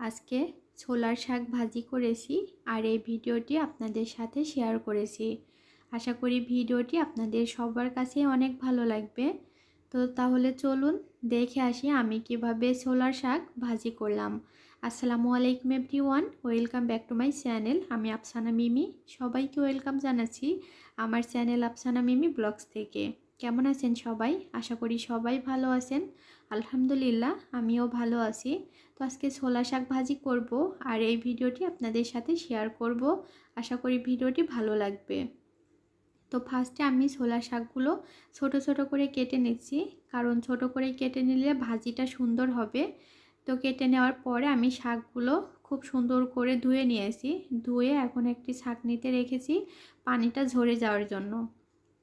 আজকে ছোলার শাক ভাজি করেছি আর এই ভিডিওটি আপনাদের সাথে শেয়ার করেছি। আশা করি ভিডিওটি আপনাদের সবার কাছে অনেক ভালো লাগবে। তো তাহলে চলুন দেখে আসি আমি কীভাবে ছোলার শাক ভাজি করলাম। আসসালামু আলাইকুম everyone, welcome back to my channel. আমি আফসানা মিমি। সবাইকে ওয়েলকাম জানাচ্ছি আমার চ্যানেল আফসানা মিমি ব্লগস থেকে। কেমন আছেন সবাই? আশা করি সবাই ভালো আছেন। আলহামদুলিল্লাহ, আমিও ভালো আছি। তো আজকে ছোলা শাক ভাজি করব আর এই ভিডিওটি আপনাদের সাথে শেয়ার করব। আশা করি ভিডিওটি ভালো লাগবে। তো ফার্স্টে আমি ছোলা শাকগুলো ছোট ছোট করে কেটে নিচ্ছি। কারণ ছোট করে কেটে নিলে ভাজিটা সুন্দর হবে। তো কেটে নেওয়ার পরে আমি শাকগুলো খুব সুন্দর করে ধুয়ে নিয়েছি। ধুয়ে এখন একটি ছাঁকনিতে রেখেছি পানিটা ঝরে যাওয়ার জন্য।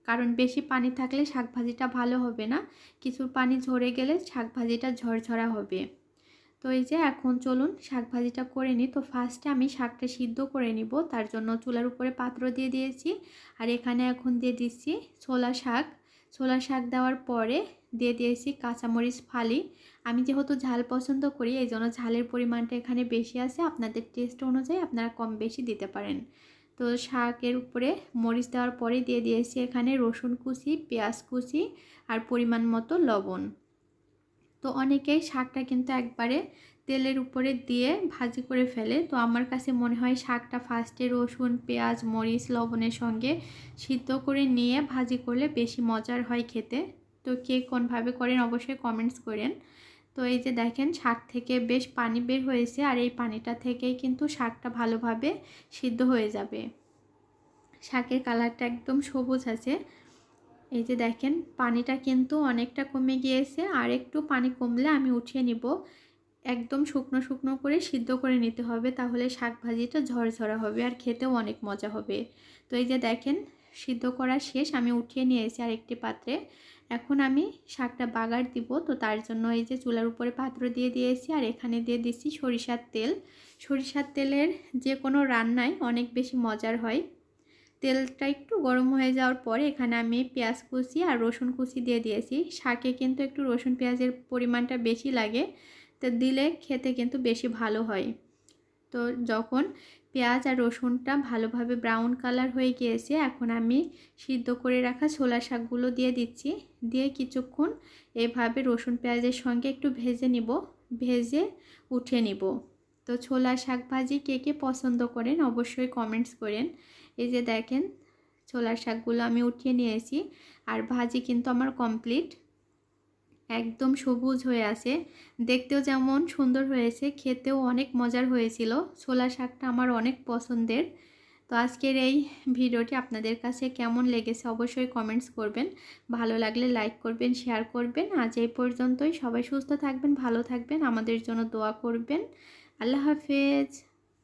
কারণ বেশি পানি থাকলে শাক ভাজিটা ভালো হবে না। কিছু পানি ঝরে গেলে শাক ভাজিটা ঝরঝরা হবে। তো এই যে এখন চলুন শাক ভাজিটা করে নিই। তো ফার্স্টে আমি শাকটা সিদ্ধ করে নিব। তার জন্য চুলার উপরে পাত্র দিয়ে দিয়েছি। আর এখানে এখন দিয়ে দিচ্ছি ছোলা শাক। ছোলা শাক দেওয়ার পরে দিয়ে দিয়েছি কাঁচামরিচ ফালি। আমি যেহেতু ঝাল পছন্দ করি, এই জন্য ঝালের পরিমাণটা এখানে বেশি আছে। আপনাদের টেস্ট অনুযায়ী আপনারা কম বেশি দিতে পারেন। তো শাকের উপরে মরিচ দেওয়ার পরে দিয়ে দিয়েছি এখানে রসুন কুচি, পেঁয়াজ কুচি আর পরিমাণ মতো লবণ। তো অনেকেই শাকটা কিন্তু একবারে তেলের উপরে দিয়ে ভাজি করে ফেলে। তো আমার কাছে মনে হয় শাকটা ফার্স্টে রসুন, পেঁয়াজ, মরিচ, লবণের সঙ্গে সিদ্ধ করে নিয়ে ভাজি করলে বেশি মজার হয় খেতে। তো কে কোনভাবে করেন অবশ্যই কমেন্টস করেন। তো এই যে দেখেন, শাক থেকে বেশ পানি বের হয়েছে আর এই পানিটা থেকেই কিন্তু শাকটা ভালোভাবে সিদ্ধ হয়ে যাবে। শাকের কালারটা একদম সবুজ আছে। এই যে দেখেন, পানিটা কিন্তু অনেকটা কমে গিয়েছে আর একটু পানি কমলে আমি উঠিয়ে নিব। একদম শুকনো শুকনো করে সিদ্ধ করে নিতে হবে, তাহলে শাক ভাজিটা ঝরঝরা হবে আর খেতেও অনেক মজা হবে। তো এই যে দেখেন সিদ্ধ করা শেষ, আমি উঠিয়ে নিয়েছি আর একটি পাত্রে। এখন আমি শাকটা বাগার দিব, তো তার জন্য এই যে চুলার উপরে পাত্র দিয়ে দিয়েছি, আর এখানে দিয়ে দিচ্ছি সরিষার তেল। সরিষার তেলের যে কোনো রান্নায় অনেক বেশি মজার হয়। তেলটা একটু গরম হয়ে যাওয়ার পরে এখানে আমি পেঁয়াজ কুচি আর রসুন কুচি দিয়ে দিয়েছি। শাকে কিন্তু একটু রসুন পেঁয়াজের পরিমাণটা বেশি লাগে, তো দিলে খেতে কিন্তু বেশি ভালো হয়। তো যখন পেঁয়াজ আর রসুনটা ভালোভাবে ব্রাউন কালার হয়ে গিয়েছে, এখন আমি সিদ্ধ করে রাখা ছোলা শাকগুলো দিয়ে দিচ্ছি। দিয়ে কিছুক্ষণ এভাবে রসুন পেঁয়াজের সঙ্গে একটু ভেজে নিব, ভেজে উঠে নিব। তো ছোলা শাক ভাজি কে কে পছন্দ করেন অবশ্যই কমেন্টস করেন। এই যে দেখেন ছোলার শাকগুলো আমি উঠিয়ে নিয়েছি, আর ভাজি কিন্তু আমার কমপ্লিট একদম সবুজ হয়ে আছে। দেখতেও যেমন সুন্দর হয়েছে, খেতেও অনেক মজার হয়েছিল। ছোলা শাকটা আমার অনেক পছন্দের। তো আজকের এই ভিডিওটি আপনাদের কাছে কেমন লেগেছে অবশ্যই কমেন্টস করবেন। ভালো লাগলে লাইক করবেন শেয়ার করবেন। আজ এই পর্যন্তই। সবাই সুস্থ থাকবেন, ভালো থাকবেন। আমাদের জন্য দোয়া করবেন। আল্লাহ হাফেজ।